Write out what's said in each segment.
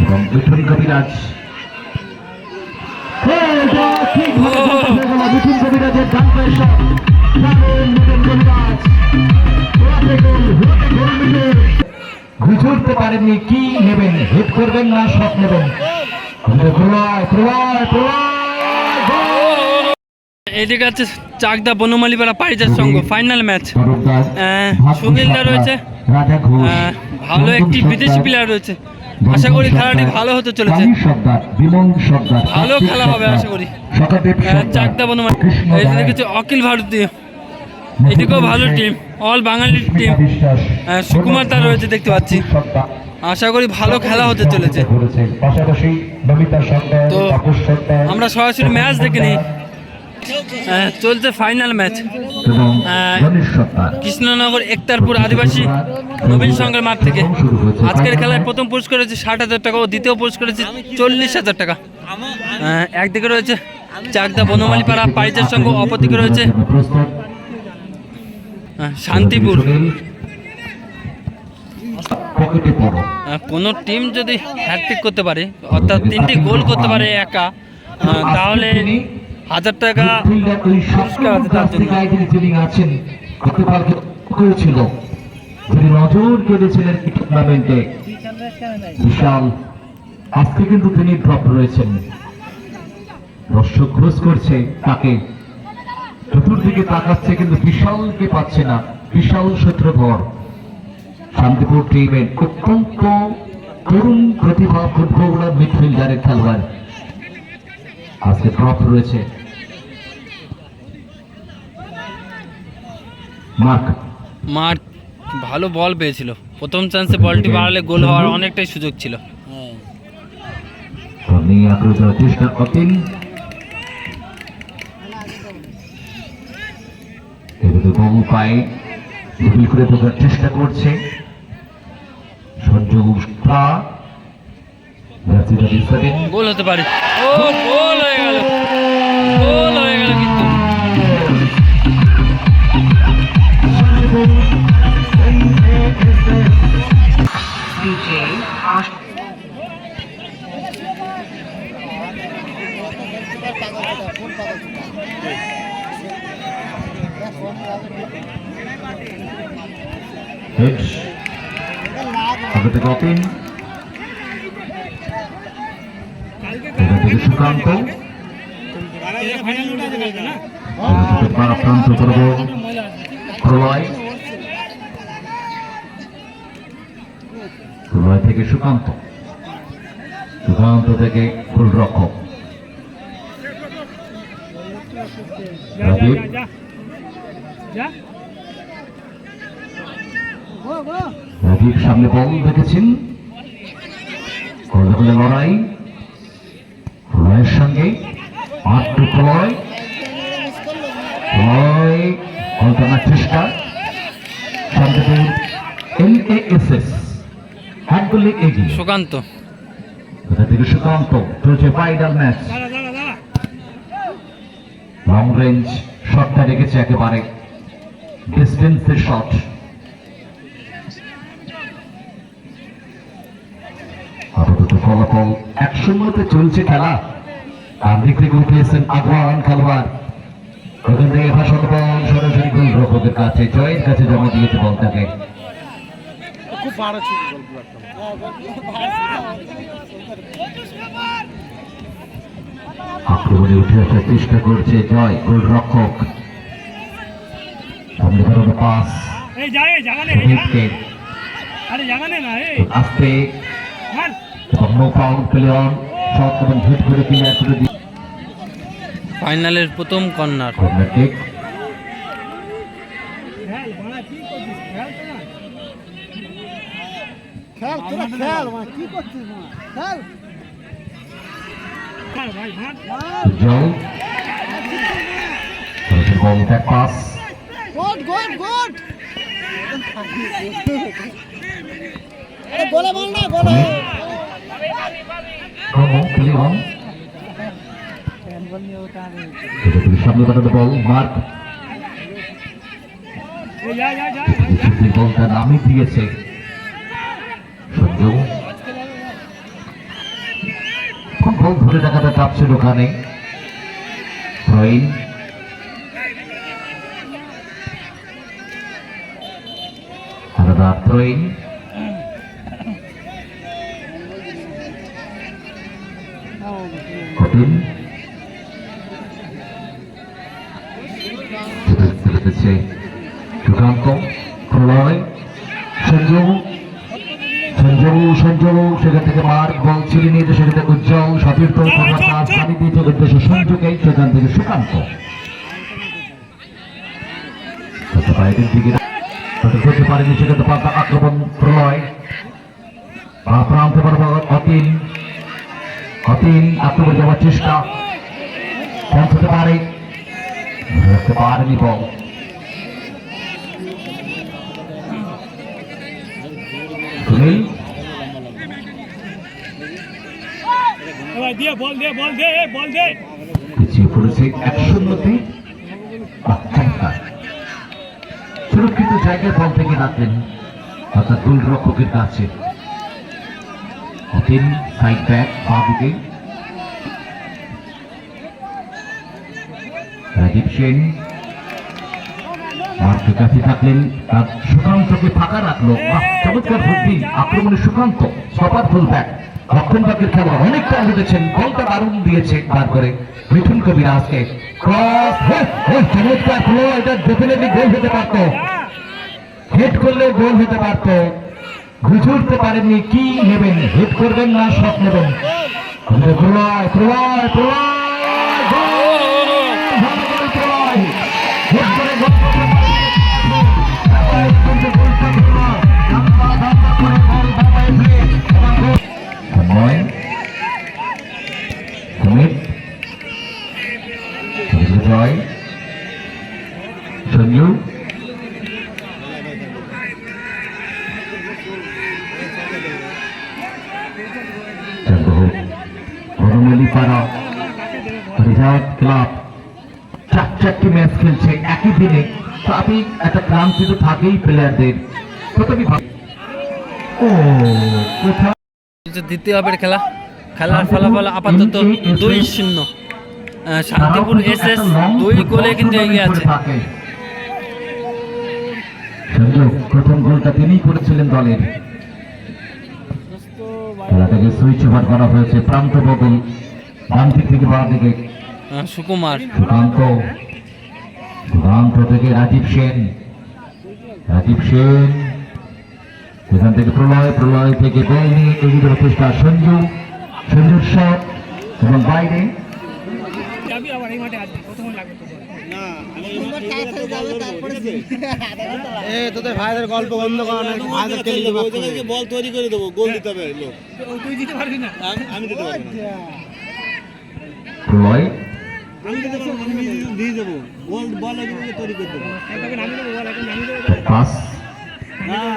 এবং মিঠুন কবিরাজ হয়ে। মিঠুন কবিরাজের ডান উঠতে পারেননি কি নেবেন করবেন না শট নেবেন! এদিকে আছে চাকদা বনমালীপাড়া পারিজাত সংঘ ফাইনাল ম্যাচ সুনীলদা রয়েছে। আহ, ভালো একটি বিদেশি প্লেয়ার রয়েছে আশা করি খেলাটি ভালো হতে চলেছে। ভালো খেলা হবে আশা করি। সর্দার, চাকদা কৃষ্ণ এই রায়, অখিল ভারতীয়। এদিকেও ভালো টিম অল বাঙালির টিম সুকুমার তার রয়েছে দেখতে পাচ্ছি। আশা করি ভালো খেলা হতে চলেছে। তো আমরা সরাসরি ম্যাচ দেখে নিই। চলছে ফাইনাল ম্যাচ কৃষ্ণনগর একতারপুর আদিবাসী নবীন সংঘের মাঠ থেকে। আজকের খেলায় প্রথম পুরস্কার হচ্ছে ষাট হাজার টাকা ও দ্বিতীয় পুরস্কার হচ্ছে চল্লিশ হাজার টাকা। একদিকে রয়েছে চাকদা বনমালীপাড়া পারিজাত সংঘ অপরদিকে রয়েছে শান্তিপুর। কোনো টিম যদি হ্যাট্রিক করতে পারে অর্থাৎ তিনটি গোল করতে পারে একা তাহলে হাজার টাকা করেছিল নজর টুর্নামেন্টে বিশাল। আজকে কিন্তু তিনি ড্রপ রয়েছেন। দর্শক করছে তাকে। চতুর্দিকে তাকাচ্ছে কিন্তু বিশালকে পাচ্ছে না। বিশাল সূত্রধর শান্তিপুর টিমের অত্যন্ত তরুণ প্রতিভা ফুটবলার মিডফিল্ডারের খেলোয়াড়। আজকে ড্রপ রয়েছে। মার্ক। মাঠ ভালো বল পেয়েছিল। প্রথম চান্সে বলটি বাড়ালে গোল হওয়ার অনেকটাই সুযোগ ছিল। চেষ্টা করে ঢোকার করছে। উষ্ঠা গোল হতে পারে। ও গোল হয়ে গেল। গোল হেড আগে থেকে ওপেন এটা থেকে সুকান্ত প্রান্ত করব প্রলয় প্রলয় থেকে সুকান্ত। সুকান্ত থেকে গোলরক্ষক রাজীব? সামনে বল রেখেছেন। করলে করলে লড়াই। প্রলয়ের সঙ্গে আটটু প্রলয়। প্রলয় বল চেষ্টা। এল এ এস এস এক গোলে এগিয়ে সুকান্ত। কোথা থেকে সুকান্ত? চলছে ফাইনাল ম্যাচ লং রেঞ্জ শটটা রেখেছে একেবারে। ডিস্টেন্সের শট আপাতত ফলাফল এক সময়তে চলছে খেলা। আর দিক থেকে উঠে এসেছেন খেলোয়াড়। ওখান থেকে ভাষণ বল সরাসরি গোল রক্ষকের কাছে জয়ের কাছে জমা দিয়েছে বলটাকে। আক্রমণে উঠে আসার চেষ্টা করছে জয় গোল রক্ষক সামনে ধরনের পাস। আসতে। ফাইনালের প্রথম কর্নার কর্নার কিক খেল বাড়া কি করছিস খেল তো না খেল তোরা খেল মানে কি করছিস মা খেল মার ভাই মার জয় সরাসরি ball back pass. Good good good আরে গোলে বল না গোলে। সামনে বল মার্ক। বলটা দিয়েছে। খুব বল ধরে রাখাটা টাপ ছিল ওখানে আলাদা কঠিন ফেলেছে সুকান্ত সঞ্জুকে সেখান থেকে আক্রমণ প্রলয় অতীন অতীন আক্রমণ যাওয়ার চেষ্টা পৌঁছতে পারে ধরে রাখতে পারেনি বল সুনীল এবার দিয়ে বল দে বল দে এ, বল দে সুরক্ষিত জায়গায় বল থেকে রাখলেন অর্থাৎ গোল রক্ষকের কাছে রাজীব সেন। কাছে থাকলেন, তার সুকান্তকে ফাঁকা রাখল। চমৎকার আক্রমণে সুকান্ত, সবার ফুল ব্যাক রক্ষণ পাখির খেলা অনেকটা উঠেছেন বলটা দারুণ দিয়েছে। বার করে মিঠুন কবির আজকে ক্রস চমৎকার ফ্লো এটা ডেফিনেটলি গোল হতে পারত। হেড করলে গোল হতে পারতো। বুঝে উঠতে পারেননি কি নেবেন হেড করবেন না শট নেবেন। প্রলয় প্রলয় প্রলয়। Banamalipara reserve club. চার চারটি ম্যাচ খেলছে একই দিনে। তো আমি একটা ক্লান্তি তো থাকেই প্লেয়ারদের তো তুমি ও কোথাও দ্বিতীয় হাফের খেলা। খেলার ফলাফল আপাতত দুই শূন্য। শান্তিপুর এস এস দুই গোলে কিন্তু এগিয়ে আছে। প্রথম গোলটা তিনিই করেছিলেন দলের। খেলাটাকে সুইচ ওভার করা হয়েছে। প্রান্ত বদল। ডান দিক থেকে বাঁ দিকে। সুকুমার। সুকান্ত সুকান্ত থেকে রাজীব সেন। রাজীব সেন। এখান থেকে প্রলয় প্রলয় থেকে বল নিয়ে এগিয়ে যাওয়ার চেষ্টা সঞ্জু। সঞ্জুর শট এবং বাইরে। এ তোদের ভাইদের গল্প বন্ধ করা ভাইদের টেলিকে বাদ করে বল তৈরি করে দেবো গোল দিতে হবে লোক। তুই দিতে পারবি না? আমি- আমি দিতে পারব না। আমি দিতে পারব আমি দিয়ে- দেবো। বল বল এগুলোকে তৈরি করে দেবো। নামিয়ে দেবো বল এখন নামিয়ে দেবো। পাস। হ্যাঁ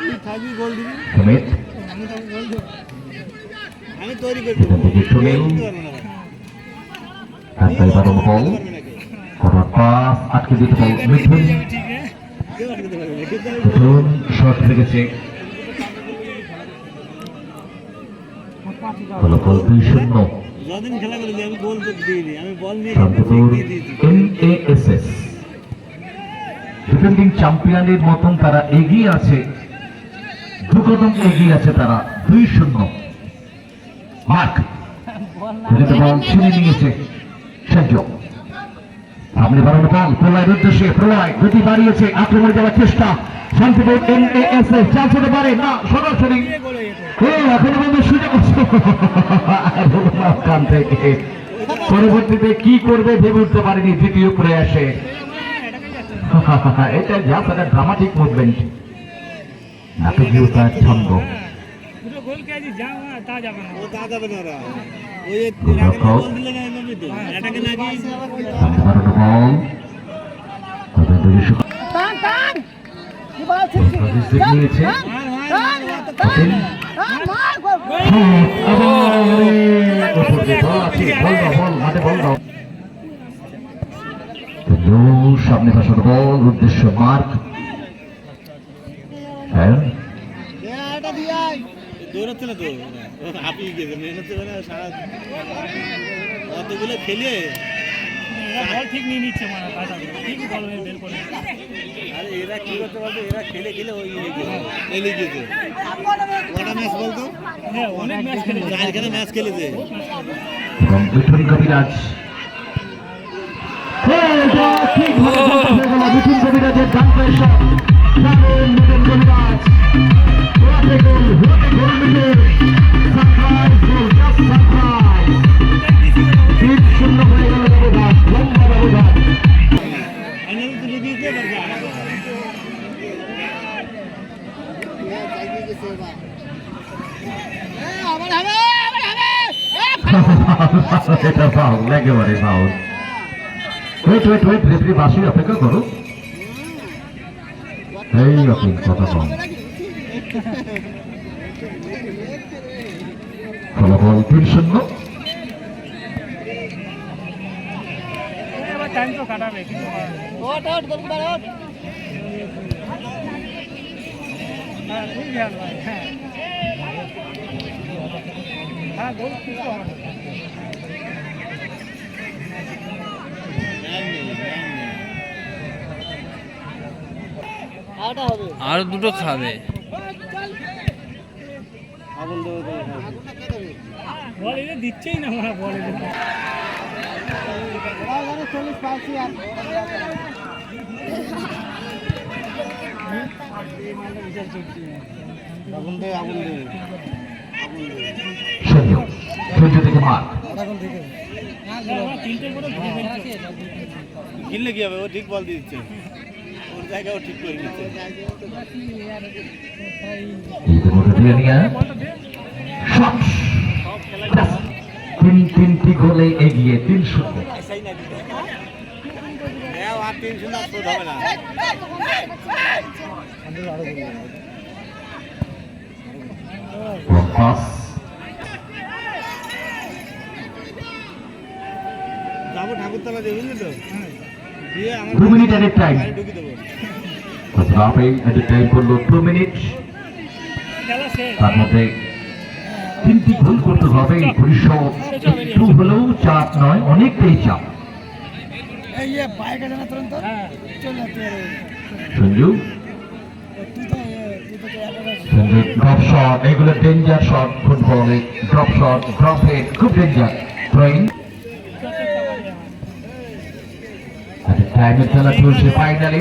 তুই থাকবি গোল দিবি। আমি তৈরি করে দিতে পারব না। বল। পাস আটকে দিতে লেগেছে। ফলাফল দুই শূন্য। ডিফেন্ডিং চ্যাম্পিয়নের মতন তারা এগিয়ে আছে। দু কদম এগিয়ে আছে তারা দুই শূন্য। মার্ক নিয়েছে। সামনে বাড়ানো বল প্রলয়ের উদ্দেশ্যে প্রলয় গতি বাড়িয়েছে, আক্রমণে যাওয়ার চেষ্টা। পরবর্তীতে কি করবে ভেবে উঠতে পারেনি, দ্বিতীয় প্রয়াসে। এটা যা একটা ড্রামাটিক মুভমেন্ট ছন্দ। সামনে পাশানো বল উদ্দেশ্য মার্ক হ্যাঁ। দৌড়াচ্ছে না তো ওরা হাঁপিয়ে গেছে মেহনত করে সারা অতগুলো খেলে বল ঠিক নিয়ে নিচ্ছে মানে ঠিক বল বের করে। আরে এরা কি করতে পারবে? এরা খেলে খেলে ওই ইয়ে গেছে এলে গেছে কটা ম্যাচ বলতো হ্যাঁ অনেক ম্যাচ খেলেছে। চারখানে ম্যাচ খেলেছে। এবং মিঠুন কবিরাজ। ঠিক ভাবে। মিঠুন কবিরাজের ডান এটা ফাউল একেবারে foul wait wait wait referee বাসি অপেক্ষা করো এই রকম কথা কম ফলাফল তিন শূন্য। এবার টাইম তো কাটাবে কিছু করার নেই। ওট ওট গোলকিপার ওট হ্যাঁ খুব খেয়াল ভাই হ্যাঁ হ্যাঁ গোল কিছু হবে না। ম্যান নেই, ম্যান নেই। আউট হবে আর দুটো খাবে দিচ্ছেই না আগুন। কিনলে কি হবে ও ঠিক বল দিয়ে দিচ্ছে ওর জায়গায় ও ঠিক করে শট তিন তিনটি গোলে এগিয়ে তিন শূন্য তিন শূন্য হবে না। পাস যাব ঠাকুরতলা বুঝলি তো? দু মিনিট এর টাইম বাড়ি ঢুকে দেবো। রাফে এদের টাইম করল টু মিনিট তার মধ্যে তিনটি গোল করতে হবে এই একটু হলেও চাপ নয় অনেকটাই চাপ। হ্যাঁ। সঞ্জু? সঞ্জু ড্রপ শট এগুলো ডেঞ্জার শট ফুটবলে ড্রপ শট ড্রপ হেড খুব ডেঞ্জার থ্রোয়িং টাইমে খেলা চলছে ফাইনালে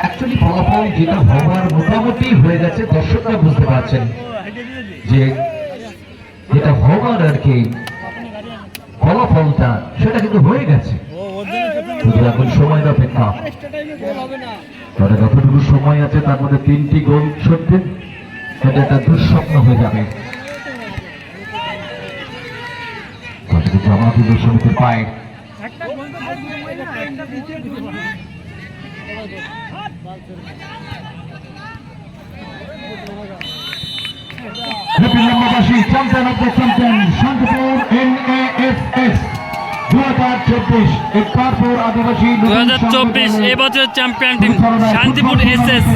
অ্যাকচুয়ালি ফলাফল যেটা হওয়ার মোটামুটি হয়ে গেছে, দর্শকরা বুঝতে পারছেন যে যেটা হওয়ার আর কি ফলাফলটা, সেটা কিন্তু হয়ে গেছে। এখন সময়ের অপেক্ষা। তবে যতটুকু সময় আছে, তার মধ্যে তিনটি গোল সত্যি। এটা একটা দুঃস্বপ্ন হয়ে যাবে। জামাতি দর্শনীতে পায় একটা গোল তো বের করে হয় না হ্যাপিল্যান্ডবাসী champion of the champion Shantipur N A F S দু হাজার চব্বিশ একবার আদিবাসী দু হাজার চব্বিশ এবছর champion team Shantipur S S